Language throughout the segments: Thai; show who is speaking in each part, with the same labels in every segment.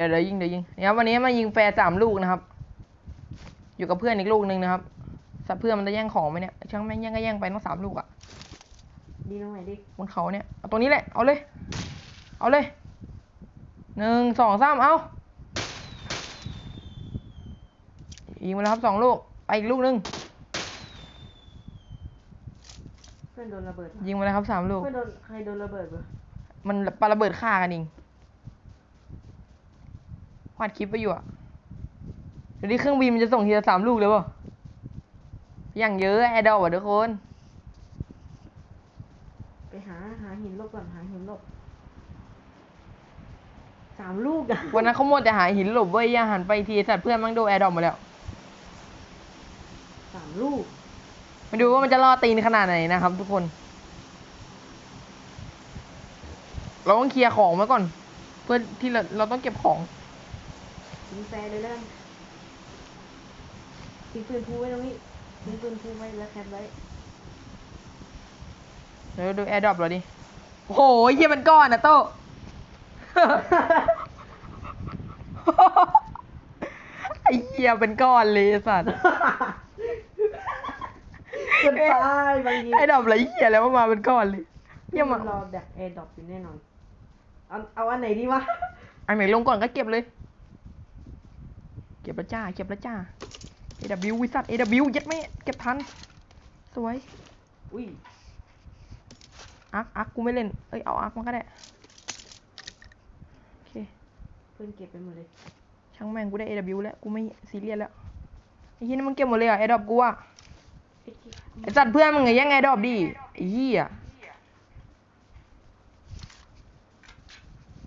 Speaker 1: ดี๋ยวเดี๋ยวยิงเดี๋ยวยิงนะครับวันนี้มายิงแฟร์สามลูกนะครับ อยู่กับเพื่อนอีกลูกหนึ่งนะครับสัตว์เพื่อนมันจะแย่งของไหมเนี่ยช่างแม่งแย่งก็แย่งไปต้องสามลูกอะ
Speaker 2: ดีตรงไหนดิ
Speaker 1: บนเขาเนี่ยเอาตรงนี้แหละเอาเลย เอาเลยหนึ่งสองสามเอายิงมาแล้วครับสองลูกไปอีกลูกหนึ่ง
Speaker 2: เพื่อนโดนระเบิด
Speaker 1: ยิงมาแล้วครับสามลูก
Speaker 2: เพื่อนโดนใครโดนระเบิดวะ
Speaker 1: มันปาระเบิดฆ่ากันเอง วาดคลิปไปอยู่อะเดี๋ยวนี้เครื่องบินมันจะส่งทีละสามลูกเลยเปล่ะอย่างเยอะแอร์ดอปอะทุกคน
Speaker 2: ไปหาหาหินหลบก่อนหาหินหลบสามลูกอะ
Speaker 1: วันนั้นเขาหมดแต่หาหินหลบเว้ยย่าหันไปทีสัตว์เพื่อนมันโดนแอร์ดอปมาแล้ว
Speaker 2: สามลูก
Speaker 1: มาดูว่ามันจะล่อตีนขนาดไหนนะครับ ทุกคน เราต้องเคลียร์ของไว้ก่อน เพื่อที่เราเราต้องเก็บของ
Speaker 2: ทิ้งแฟร์เลยแล้วกันทิ้งปืนพูไว้ตรงนี้ทิ้งปืนพูไว้แล้วแคปไว้
Speaker 1: เดี๋ยวดูแอร์ดรอปเราดิ โอ้โหเยี่ยมันก้อนนะโต้ ไอ้เหี้ยเป็นก้อนเลยไอ้สัตว์
Speaker 2: เกินไปบางที
Speaker 1: ไอ้ดรอปอะไรเหี้ยแล้วมาเป็นก้อนเลยเยี่ยม
Speaker 2: มั
Speaker 1: อะ
Speaker 2: นรอแดกแอร์ดรอปอยู่แน่นอน เอาเอาอันไหนดีวะ
Speaker 1: อันไหนลงก่อนก็เก็บเลยเก็บแล้วจ้า เก็บแล้วจ้า AW วิสัต AW ยัดไม่เก็บทัน สวย
Speaker 2: อุ้ย
Speaker 1: อาร์คอาร์คกูไม่เล่น เอ้ย เอาอาร์คมาก็ได้ โอเค
Speaker 2: เพื่อนเก็บไปหมดเลย
Speaker 1: ช่างแม่งกูได้ AW แล้ว กูไม่ซีเรียสแล้ว ไอ้ที่นี่มันเก็บหมดเลยเหรอะไอ้ดอบกูอะ
Speaker 2: ไอ้ที่
Speaker 1: ไอ้สัตว์เพื่อนมึงไงยังไงดอบดิไอ้เหี้ย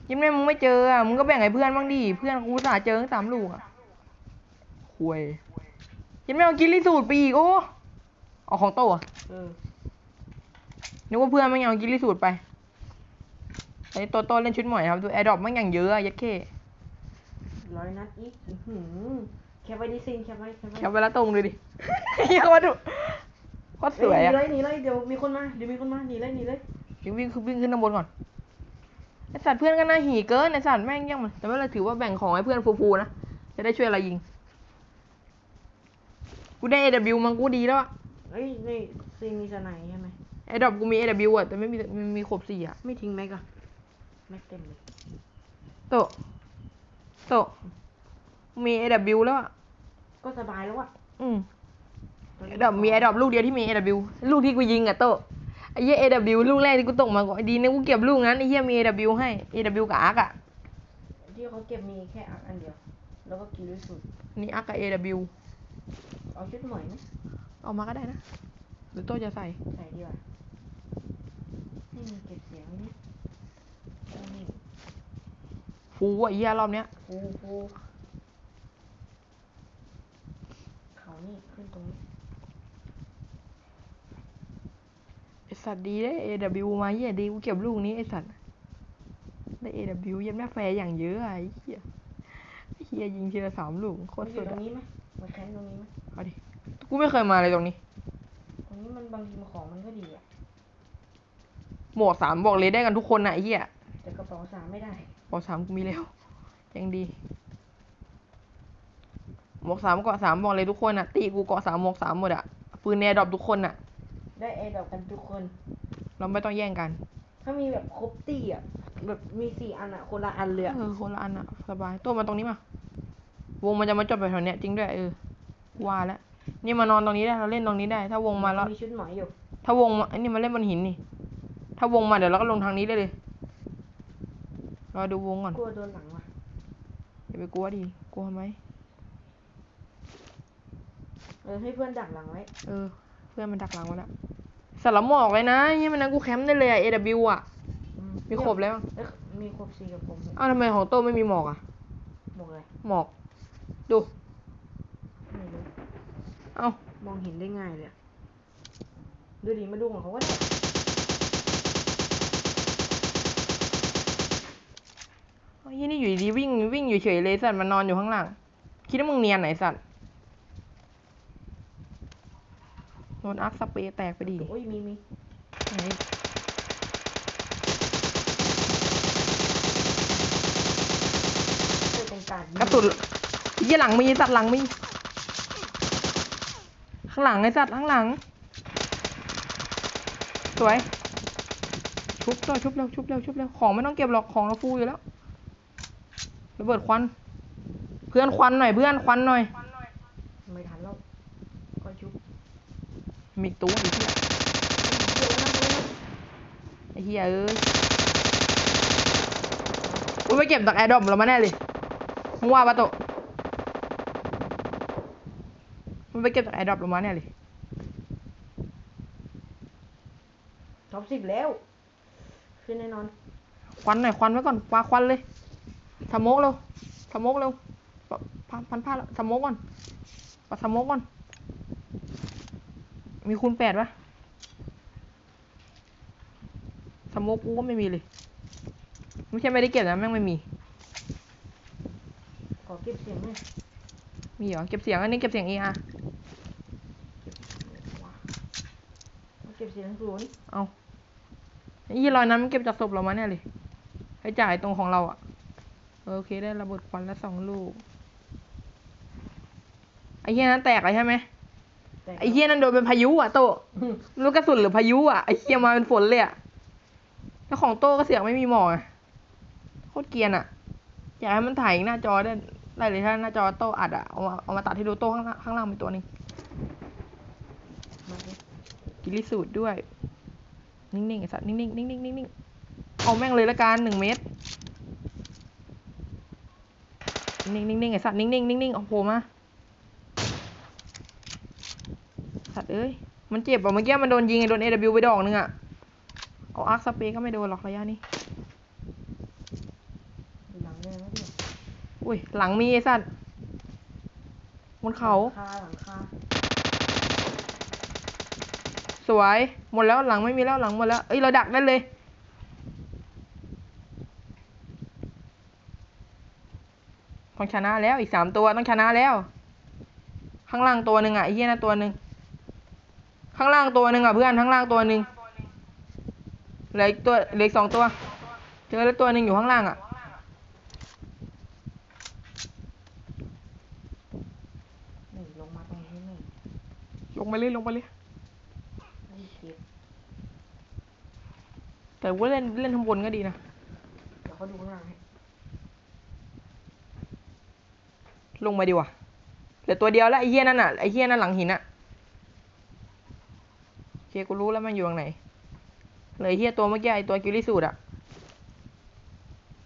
Speaker 1: ยิ้มแม่มึงไม่เจออะ มึงก็แบ่งให้เพื่อนบ้างดิ เพื่อนกูอุตสาห์เจอทั้งสามลูกอะ คุยยิ้มแม่เอากินลิสูตรไปอีกโอ้เอาของโตอะ
Speaker 2: เออ
Speaker 1: นึกว่าเพื่อนมันยังเอากินลิสูตรไปไอ้โตโตเล่นชุดใหม่ครับดูแอร์ดรอปมันอย่างเยอะอะยัดเข้
Speaker 2: ร้อยนัดอีกอื้อหือแคปไว้ดิซิงแคปไว้แคปไว้
Speaker 1: แคปเวลาตรงเลยดิเฮียมาดูโคตรสวยอะ
Speaker 2: เอ้หนีเลยหนีเลยเดี๋ยวมีคนมาเดี๋ยวมีคนมาหนีเลยหนีเลย
Speaker 1: วิ่งวิ่งขึ้นวิ่งขึ้นข้างบนก่อนไอสัตว์เพื่อนก็น่าหีเกินไอสัตว์แม่งยังมันแต่ไม่เป็นไรถือว่าแบ่งของให้เพื่อนฟูๆนะ จะได้ช่วยอะไรยิง กูได้ AW มันกูดีแล้วอะ
Speaker 2: เอ้ยนี่ซิงมีสไนใช่ไหม
Speaker 1: ไอดรอปกูมี AW อะแต่ไม่มีมันมีครบสี่อะ
Speaker 2: ไม่ทิ้งแม็กอะแม็กเต็มเลย
Speaker 1: โตะโตะมี AW แล้วอะ
Speaker 2: ก็สบายแล้วอะ
Speaker 1: อืม
Speaker 2: ตอน
Speaker 1: ไอ
Speaker 2: นี้
Speaker 1: ดรอปมีไอดรอปลูกเดียวที่มี AW ลูกที่กูยิงอะโตะไอ้เหี้ย AW ลูกแรกที่กูตกมาก่อนดีนะกูเก็บลูกนั้นไอ้เหี้ยมี AW ให้ AW กับอาร์กอะ
Speaker 2: ที่เขาเก็บมีแค่อักอันเดียว แล้วก็กินด้วยสุด
Speaker 1: นี่อาร์กกับ AW
Speaker 2: เอาชุดหมอยไหม
Speaker 1: เอามาก็ได้นะ หรือโตะจะใส่
Speaker 2: ใส่ดีกว่าให้มีเก็บเสียงไว้เนี่ยเอานี่
Speaker 1: ฟูอะเหี้ยรอบเนี้ย
Speaker 2: ฟูฟูเขานี่ขึ้นตรงนี้
Speaker 1: ไอสัตว์ดีได้ AW มาเหี้ยดีกูเก็บลูกนี้ไอสัตว์ ได้ AW ยันแม่แฟร์อย่างเยอะอะไอ้เหี้ยไอ้เหี้ยยิงทีละสามลูกโคตร
Speaker 2: มาอ
Speaker 1: สุ
Speaker 2: ยู่
Speaker 1: ด
Speaker 2: ตร
Speaker 1: อะ
Speaker 2: งนี้ไหม มาแคมป์ตรงนี้ไหม
Speaker 1: เอาดิ กูไม่เคยมาเลยตรงนี้
Speaker 2: ตรงนี้มันบางทีมันของมันก็ดีอะ
Speaker 1: หมวกสามบอกเลยได้กันทุกคนนะไอ้เหี้ย
Speaker 2: แต่กระเป๋าสามไม่ได้
Speaker 1: บอกสามกูมีแล้ว ยังดี หมวกสามเกาะสามบอกเลยทุกคนอะตีกูเกาะสามหมวกสามหมดอะปืนแนร์ดรอปทุกคนอะ
Speaker 2: ได้แอร์ดรอปกันทุกคน
Speaker 1: เราไม่ต้องแย่งกัน
Speaker 2: ถ้ามีแบบครบตี้อะแบบมีสี่อันอะคนละอันเลยอะ
Speaker 1: เออคนละอันอะสบายตัวมาตรงนี้มา วงมันจะมาจบไปแถวเนี้ยจริงด้วยเออว่าแล้วนี่มานอนตรงนี้ได้เราเล่นตรงนี้ได้ ถ้าวงมาแล้ว
Speaker 2: มีชุดหมอยอยู่
Speaker 1: ถ้าวงมาอันนี้มาเล่นบนหินนี่ ถ้าวงมาเดี๋ยวเราก็ลงทางนี้ได้เลยรอดูวงก่อน
Speaker 2: กลัวโดนหลังว่ะ
Speaker 1: อย่าไปกลัวดิกลัวทำไม
Speaker 2: เออให้เพื่อนดักหลังไว้
Speaker 1: เออ เพื่อนมันดักหลังไว้แล้วสารบหมอกเลยนะยี่มันนั้นกูแคมป์ได้เลยอะ AW อะ
Speaker 2: อื
Speaker 1: มีครบแล้ว
Speaker 2: เอ้ยมีครบสี่กับผม
Speaker 1: อ้าวทำไมของโต้ไม่มีหมอกอะ
Speaker 2: บอกเลย
Speaker 1: หมอก ดู
Speaker 2: ไม่รู้
Speaker 1: เอ้าม
Speaker 2: องเห็นได้ง่ายเลยอะดูดิมาดูของเขาว่า
Speaker 1: เฮ้ยนี่อยู่ดีๆวิ่งวิ่งอยู่เฉยเลยสัตว์มันนอนอยู่ข้างหลัง คิดว่ามึงเนียนไหนสัตว์โดนอาร์คสเปรย์แตกไปดิ
Speaker 2: โอ้ยมีมี
Speaker 1: ไหน
Speaker 2: เจอ
Speaker 1: กระสุน ยี่หลังมีสัตว์หลังมี ข้างหลังไอ้สัตว์ข้างหลัง สวย ชุบตัวชุบเร็วชุบเร็วชุบเร็วของไม่ต้องเก็บหรอกของเราฟูอยู่แล้วระเบิดควัน เพื่อนควันหน่อยเพื่อนควันหน่อย
Speaker 2: ไม่ทันแล้วก็ชุบ
Speaker 1: มีอีกตัวไอ้เหี้ยไอ้เหี้ยเอ้ยกูไปเก็บจากแอร์ดรอปเรามาแน่เลยมึงว่าปะโตะ มันไปเก็บจากแอร์ดรอปเรามาแน่เลย
Speaker 2: ท็อปสิบแล้ว ขึ้นแน่นอน
Speaker 1: ควันหน่อยควันไว้ก่อนปาควันเลยสโมกเร็วสโมกเร็วปะพันพันผ้าแล้วสโมกก่อนปาสโมกก่อน มีคูณแปดปะสโมกกูก็ไม่มีเลย ไม่ใช่ไม่ได้เก็บนะแม่งไม่มี
Speaker 2: ขอเก็บเสียงหน่อย
Speaker 1: มีเหรอ เก็บเสียงอันนี้เก็บเสียง AR
Speaker 2: ว้าเอาเก็บเสียงศูนย์
Speaker 1: เอาไอ้ยี่รอยนั้นมันเก็บจากศพเรามาเนี่ยเลยให้จ่ายตรงของเราอะเออโอเคได้ระเบิดควันแล้วสองลูก ไอ้เหี้ยนั้นแตกเลยใช่ไหม
Speaker 2: แต่
Speaker 1: ไอ้เหี้ยนั้นโดนเป็นพายุอะโตะลูกกระสุนหรือพายุอะไอ้เหี้ยมาเป็นฝนเลยอะแล้วของโต้ก็เสียงไม่มีหมอกอะโคตรเกรียนอะอยากให้มันถ่ายหน้าจอได้ได้เลยถ้าหน้าจอโต้อัดอะเอามาเอามาตัดให้ดูโต้ข้างล่างข้างล่างมีตัวหนึง
Speaker 2: มาดิ
Speaker 1: กิริสูตรด้วย นิ่งๆไอ้สัตว์นิ่งๆนิ่งๆนิ่งๆเอาแม่งเลยละกันหนึ่งเมตรนิ่งๆนิ่งๆไอ้สัตว์นิ่งๆนิ่งๆเอาโผล่มาสัตว์เอ้ยมันเจ็บอะเมื่อกี้มันโดนยิงไอ้โดน AW ไปดอกนึงอะเอาอาร์คสเปรย์ก็ไม่โดนหรอกระยะนี้
Speaker 2: ดูหลังแน่แล้วเนี่ย
Speaker 1: อุ้ยหลังมีไอ้สัตว์บนเขา
Speaker 2: หลังคาหลังคา
Speaker 1: สวยหมดแล้วหลังไม่มีแล้วหลังหมดแล้วเอ้ยเราดักได้เลย ต้องชนะแล้วอีกสามตัวต้องชนะแล้ว ข้างล่างตัวหนึ่งอะไอ้เหี้ยนะตัวหนึ่งข้างล่างตัวหนึ่งอะเพื่อนข้างล่างตัวหนึ่งเหลืออีกตัวเหลืออีกสองตัวเจอแล้วตัวหนึ่งอยู่ข้างล่างอะ
Speaker 2: นี่ลงมาตรงนี้หนึ่ง
Speaker 1: ลงไปเลยลงไปเลย
Speaker 2: ไม่เก็บ
Speaker 1: แต่ว่าเล่นเล่นข้างบนก็ดีนะ
Speaker 2: เดี๋ยวเขาดูข้างล่างให้
Speaker 1: ลงมาดีกว่าเหลือตัวเดียวแล้วไอ้เหี้ยนั่นอะไอ้เหี้ยนั่นหลังหินอะโอเคกูรู้แล้วมันอยู่ตรงไหนเหลือไอ้เหี้ยตัวเมื่อกี้ไอ้ตัวกิริสูดอะ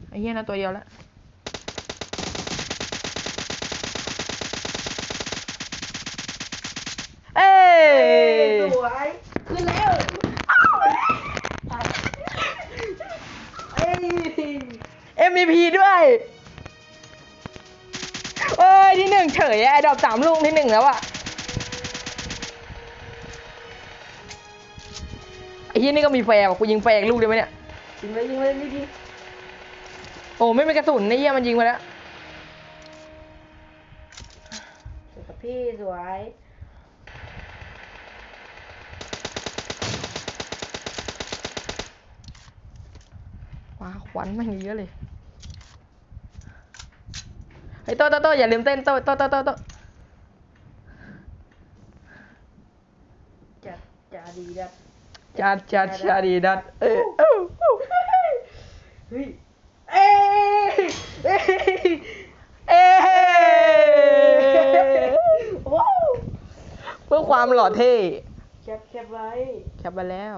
Speaker 1: ไอ้เหี้ยนั่นตัวเดียวแล้ว ยอะไอ้ดอกสามลูกที่หนึ่งแล้วอะไอ้ที่นี่ก็มีแฟร์ว่ะกูยิงแฟร์อีกลูกเดียวไหมเนี่ย
Speaker 2: ยิงเลยยิงเลยนี่ดิ
Speaker 1: โอ้ไม่มีกระสุนไอ้เหี้ยมันยิงไปแล้ว
Speaker 2: สวยกับพี่สวย
Speaker 1: ว้าควันแมันเยอะเลย ไอ้ยโตโตโตอย่าลืมเต้นโตโตโตโตโต
Speaker 2: จัดจาดีดัด
Speaker 1: จัดจัดชาดีดัดเออเอ้าเอ้า
Speaker 2: เฮ้ย
Speaker 1: เอ้ยเอ้ยเอ้ย
Speaker 2: ว้าว
Speaker 1: เพื่อความหล่อเท่
Speaker 2: แคปแคปไว้
Speaker 1: แคปมาแล้ว